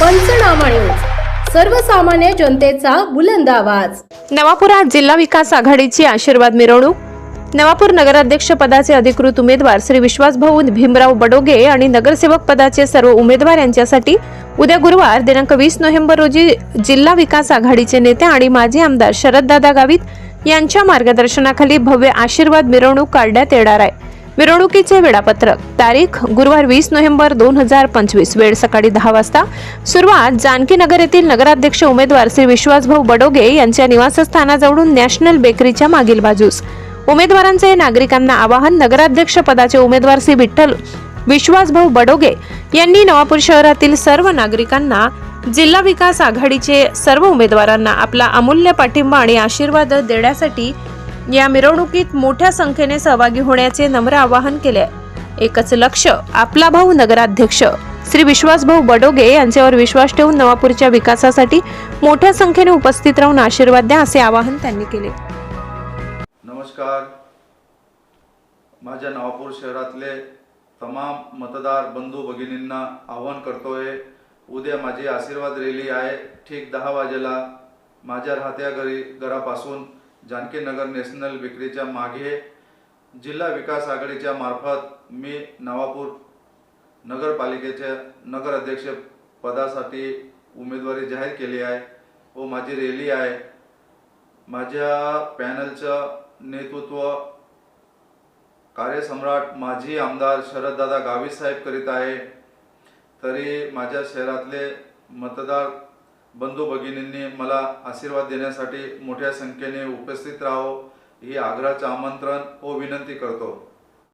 पंचनामा न्यूज. सर्वसामान्य जनतेचा बुलंद आवाज. नवापुरात जिल्हा विकास आघाडीची आशीर्वाद मिरवणूक. नवापूर नगराध्यक्ष पदाचे अधिकृत उमेदवार श्री विश्वासभाऊ भीमराव बडोगे आणि नगरसेवक पदाचे सर्व उमेदवार यांच्यासाठी उद्या गुरुवार दिनांक वीस नोव्हेंबर रोजी जिल्हा विकास आघाडीचे नेते आणि माजी आमदार शरददादा गावित यांच्या मार्गदर्शनाखाली भव्य आशीर्वाद मिरवणूक काढण्यात येणार आहे. मिरवणुकीचे वेळापत्रक. तारीख गुरुवार वीस नोव्हेंबर दोन हजार पंचवीस वेळ सकाळी दहा वाजता. सुरुवात जानकी नगर येथील नगराध्यक्ष उमेदवार श्री विश्वासभाऊ बडोगे यांच्या निवासस्थानाजवळून नॅशनल बेकरीच्या मागील बाजूस. उमेदवारांचे नागरिकांना आवाहन नगराध्यक्ष पदाचे उमेदवार श्री विठ्ठल विश्वासभाऊ बडोगे यांनी नवापूर शहरातील सर्व नागरिकांना जिल्हा विकास आघाडीचे सर्व उमेदवारांना आपला अमूल्य पाठिंबा आणि आशीर्वाद देण्यासाठी या मिरवणुकीत मोठ्या संख्येने सहभागी होण्याचे नम्र आवाहन केले एकच लक्ष आपला भाऊ नगराध्यक्ष श्री विश्वासभाऊ बडोगे यांच्यावर विश्वास ठेवून नवापूरच्या विकासासाठी मोठ्या संख्येने उपस्थित राहून आशीर्वाद द्या असे आवाहन त्यांनी केले. नमस्कार. माझ्या नवापूर शहरातले तमाम मतदार बंधू भगिनींना आवाहन करतोय उद्या माझी आशीर्वाद रॅली आहे. ठीक दहा वाजेला माझ्या राहत्या घरी घरापासून जानकीनगर नॅशनल विक्रीच्या मागे जिल्हा विकास आघाडीच्या मार्फत मी नवापूर नगरपालिकेच्या नगराध्यक्ष पदासाठी उमेदवारी जाहीर केली आहे व माझी रॅली आहे. माझ्या पॅनलचं नेतृत्व कार्यसम्राट माजी आमदार शरददादा गावीसाहेब करीत आहे. तरी माझ्या शहरातले मतदार बंधू भगिनींनी मला आशीर्वाद देण्यासाठी मोठ्या संख्येने उपस्थित राहावं ही आग्रहाचं आमंत्रण व विनंती करतो.